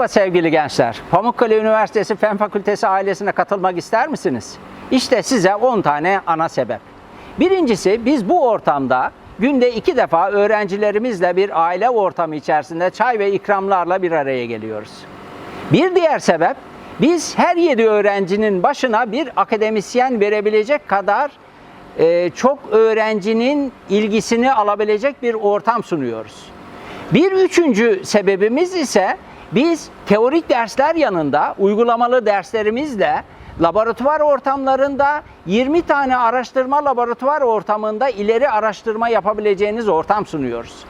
Merhaba sevgili gençler. Pamukkale Üniversitesi Fen Fakültesi ailesine katılmak ister misiniz? İşte size 10 tane ana sebep. Birincisi biz bu ortamda günde iki defa öğrencilerimizle bir aile ortamı içerisinde çay ve ikramlarla bir araya geliyoruz. Bir diğer sebep biz her 7 öğrencinin başına bir akademisyen verebilecek kadar e, çok öğrencinin ilgisini alabilecek bir ortam sunuyoruz. Bir üçüncü sebebimiz ise biz teorik dersler yanında uygulamalı derslerimizle laboratuvar ortamlarında 20 tane araştırma laboratuvar ortamında ileri araştırma yapabileceğiniz ortam sunuyoruz.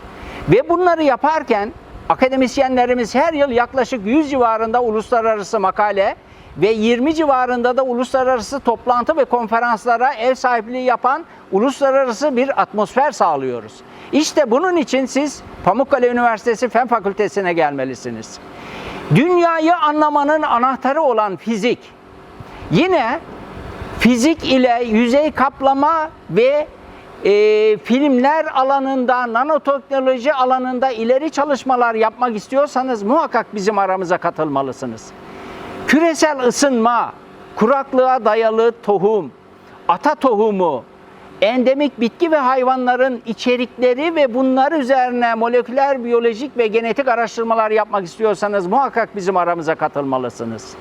Ve bunları yaparken akademisyenlerimiz her yıl yaklaşık 100 civarında uluslararası makale ve 20 civarında da uluslararası toplantı ve konferanslara ev sahipliği yapan uluslararası bir atmosfer sağlıyoruz. İşte bunun için siz Pamukkale Üniversitesi Fen Fakültesine gelmelisiniz. Dünyayı anlamanın anahtarı olan fizik. Yine fizik ile yüzey kaplama ve e, filmler alanında, nanoteknoloji alanında ileri çalışmalar yapmak istiyorsanız muhakkak bizim aramıza katılmalısınız. Küresel ısınma, kuraklığa dayalı tohum, ata tohumu, endemik bitki ve hayvanların içerikleri ve bunlar üzerine moleküler biyolojik ve genetik araştırmalar yapmak istiyorsanız muhakkak bizim aramıza katılmalısınız.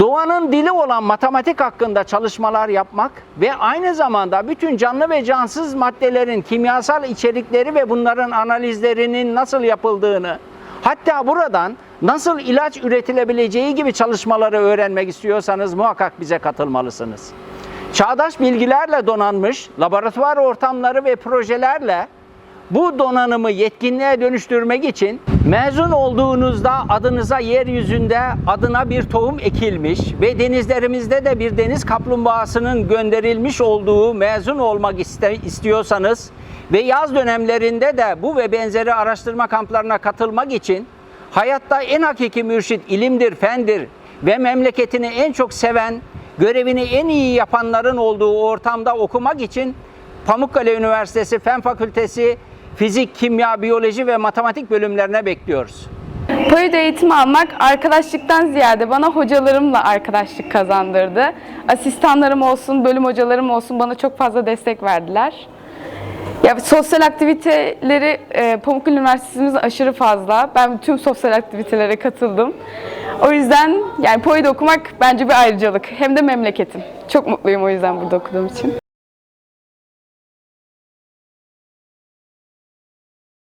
Doğanın dili olan matematik hakkında çalışmalar yapmak ve aynı zamanda bütün canlı ve cansız maddelerin kimyasal içerikleri ve bunların analizlerinin nasıl yapıldığını, hatta buradan nasıl ilaç üretilebileceği gibi çalışmaları öğrenmek istiyorsanız muhakkak bize katılmalısınız. Çağdaş bilgilerle donanmış laboratuvar ortamları ve projelerle bu donanımı yetkinliğe dönüştürmek için mezun olduğunuzda adınıza yeryüzünde adına bir tohum ekilmiş ve denizlerimizde de bir deniz kaplumbağasının gönderilmiş olduğu mezun olmak istiyorsanız ve yaz dönemlerinde de bu ve benzeri araştırma kamplarına katılmak için hayatta en hakiki mürşit ilimdir, fendir ve memleketini en çok seven, görevini en iyi yapanların olduğu ortamda okumak için Pamukkale Üniversitesi Fen Fakültesi Fizik, Kimya, Biyoloji ve Matematik bölümlerine bekliyoruz. POE'de eğitim almak arkadaşlıktan ziyade bana hocalarımla arkadaşlık kazandırdı. Asistanlarım olsun, bölüm hocalarım olsun bana çok fazla destek verdiler. Ya sosyal aktiviteleri e, Pamukkale Üniversitemizde aşırı fazla. Ben tüm sosyal aktivitelere katıldım. O yüzden yani POE'de okumak bence bir ayrıcalık. Hem de memleketim. Çok mutluyum o yüzden burada okuduğum için.